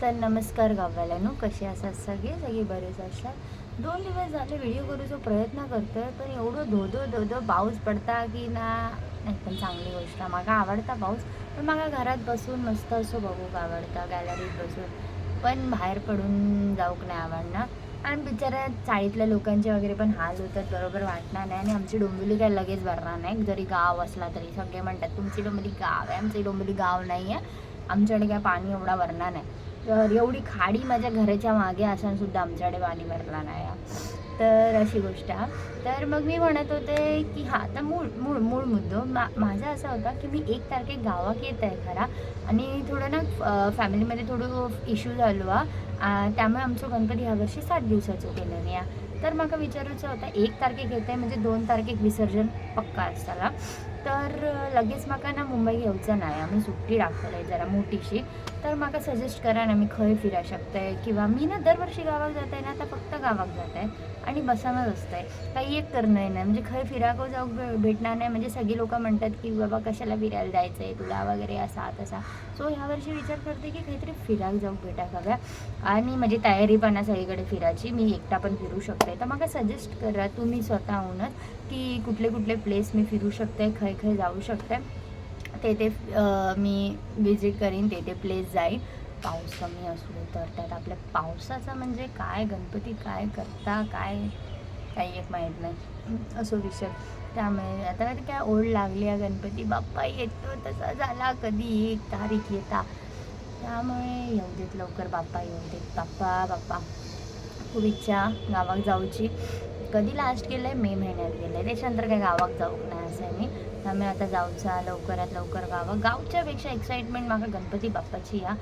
तर नमस्कार गावाल्यानो कसे असतात सगळे? सगळे बरेच असतात. दोन दिवस झाले व्हिडिओ करूचा प्रयत्न करतोय पण एवढं धोधो धोधो पाऊस पडता की ना? नाही पण चांगली गोष्ट. आहे. आवडता पाऊस पण म्हाका घरात बसून मस्त असं बघूक आवडता गॅलरीत बसून. पण बाहेर पडून जाऊक नाही आवडणार? आणि बिचाऱ्या चाळीतल्या लोकांचे वगैरे पण हाल होतात बरोबर वाटणार नाही. आणि आमची डोंबिवली काय लगेच भरणार नाही. जरी गाव असला तरी सगळे म्हणतात तुमची डोंबिवली गाव आहे आमची डोंबिवली गाव नाही आहे. आमच्याकडे काय पाणी एवढा भरणार नाही. तर एवढी खाडी माझ्या घराच्या मागे असून सुद्धा आमच्याकडे पाणी भरला नाही तर अशी गोष्ट तर मग मी म्हणत होते की हा आता मूळ मूळ मूळ मुद्दो मा माझा असा होता की मी एक तारखेक गावाक येत आहे खरा. आणि थोडं ना फॅमिलीमध्ये थोडं इश्यू झालो त्यामुळे आमचं गणपती ह्या वर्षी सात दिवसाचं केलं नाही तर मला विचारूचा होता एक तारखेक येत आहे म्हणजे दोन तारखेक विसर्जन पक्का असताना तर लगेच मला ना मुंबई येऊचं नाही आम्ही सुट्टी टाकतले जरा मोठीशी. तर म्हाका सजेस्ट करा ना मी खंय फिरा शकते किंवा मी ना दरवर्षी गावाक जात आहे ना आता फक्त गावाक जात आहे आणि बसानच आहे. काही एक करणं नाही ना म्हणजे खंय फिराको जाऊक भेटणार नाही म्हणजे सगळी लोक म्हणतात की बाबा कशाला फिरायला जायचं आहे तुला? वगैरे असा तसा. सो ह्यावर्षी विचार करते की काहीतरी फिराक जाऊक भेटाक हव्या आणि माझी तयारी पण आहे सगळीकडे फिरायची मी एकटा पण फिरू शकते. तर म्हाका सजेस्ट करा तुम्ही स्वतःहूनच की कुठले कुठले प्लेस मी फिरू शकते खंय खंय जाऊ शकते. तेथे मी विजिट करीन तेथे प्लेस जाईन पाऊस कमी असू तर त्यात आपल्या पावसाचा म्हणजे काय गणपती काय करता काय काही एक माहीत नाही. असो विषय. त्यामुळे आता तर काय ओढ लागली आहे गणपती. बाप्पा येतो तसा झाला कधी? एक तारीख येता. त्यामुळे येऊ देत लवकर बाप्पा येऊ देत बाप्पा बाप्पा. खूप इच्छा गावाक जाऊची. कधी लास्ट गेलं आहे मे महिन्यात गेलं आहे त्याच्यानंतर काय गावाक जाऊक नाही असं आहे मी. त्यामुळे आता जाऊचा लवकरात लवकर गावाक गावच्यापेक्षा एक्साइटमेंट माका गणपती बाप्पाची या.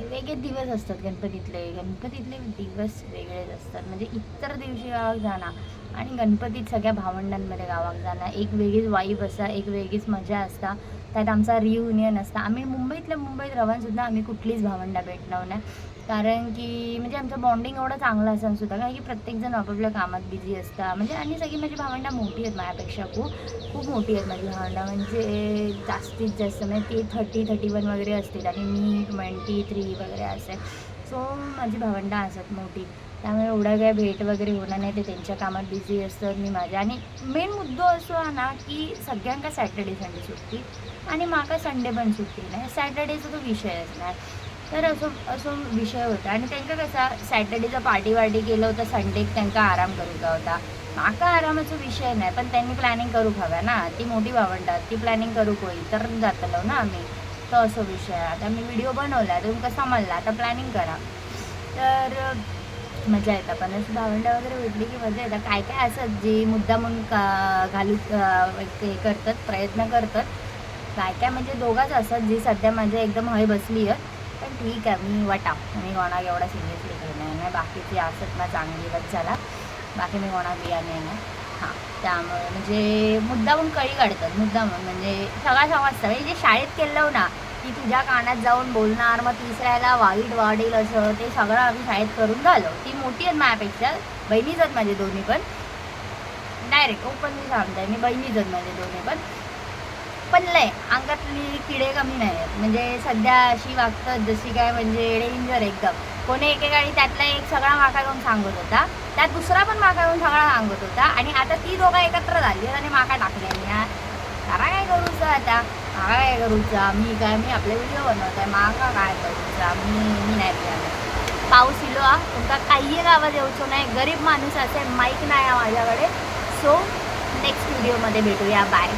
वेगळे दिवस असतात गणपतीतले. गणपतीतले दिवस वेगळेच असतात. म्हणजे इतर दिवशी गावाक जाणं आणि गणपतीत सगळ्या भावंडांमध्ये गावाक जाणं. एक वेगळीच वाईब असा एक वेगळीच मजा असता. त्यात आमचा रियुनियन असता. आम्ही मुंबईतल्या मुंबईत राहून सुद्धा आम्ही कुठलीच भावंडा भेटणार नाही. कारण की म्हणजे आमचं बॉन्डिंग एवढं चांगलं असं सुद्धा कारण की प्रत्येकजण आपापल्या कामात बिझी असतं म्हणजे आणि सगळी माझी भावंडा मोठी आहेत माझ्यापेक्षा खूप. खूप मोठी आहेत माझी भावंडा. म्हणजे जास्तीत जास्त म्हणजे ती थर्टी थर्टी वन वगैरे असतील आणि मी ट्वेंटी थ्री वगैरे असेल. सो माझी भावंडा असतात मोठी. त्यामुळे एवढा काय भेट वगैरे होणार नाही ते त्यांच्या कामात बिझी असतात मी माझ्या. आणि मेन मुद्दो असो हा ना की सगळ्यांका सॅटर्डे संडे सुट्टी आणि माका संडे पण सुट्टी नाही. सॅटर्डेचा तो विषयच नाही तर असो असो विषय होता. आणि त्यांका कसा सॅटर्डेचा पार्टी वार्टी केलं होतं संडेक त्यांका आराम करूचा होता. माका आरामाचा विषय नाही पण त्यांनी प्लॅनिंग करूक हव्या ना. ती मोठी भावंडात ती प्लॅनिंग करूक होईल तर जातलो ना आम्ही. तर असो विषय. आता मी व्हिडिओ बनवला तुमका समजला. आता प्लॅनिंग करा. तर मजा येतात पण असं भावंडं वगैरे भेटली की मजा येतात काय काय असत जे मुद्दा म्हणून का घालू ते करतात प्रयत्न करतात. काय काय म्हणजे दोघाच असतात जी सध्या माझ्या एकदम हय बसली आहे पण ठीक आहे मी वटा. मी कोणा एवढा सिरियसली घेणार नाही बाकीची असत ना चांगली बस झाला. बाकी मी कोणा बिया नाही ना हां त्यामुळे म्हणजे मुद्दामून कळी काढतात. मुद्दामून म्हणजे सगळा समजतं म्हणजे जे शाळेत केलं ना की तुझ्या कानात जाऊन बोलणार मग तिसऱ्याला वाईट वाढेल असं ते सगळं आम्ही शाळेत करून झालो. ती मोठी आहेत माझ्यापेक्षा बहिणीच आहेत माझे दोन्ही पण. डायरेक्ट ओपनली सांगताय मी बहिणीच आहेत माझे दोन्ही पण. पण लय अंगातली किडे कमी नाही आहेत. म्हणजे सध्या अशी वागतात जशी काय म्हणजे डेंजर एकदम. कोणी एकेकाळी त्यातला एक सगळा माका घेऊन सांगत होता त्यात दुसरा पण माका घेऊन सगळा सांगत होता आणि आता ती दोघं एकत्र झाली आणि माका टाकल्या या जरा काय करूचं आता? माका काय करूचा मी काय मी आपले व्हिडिओ बनवत. आहे मागा काय करूचा मी मी नाही पियाला पाऊस इलो हा. तुमचा काही आवाज येऊचो नाही. गरीब माणूस असे माईक नाही आहे माझ्याकडे. सो नेक्स्ट व्हिडिओमध्ये भेटूया. बाय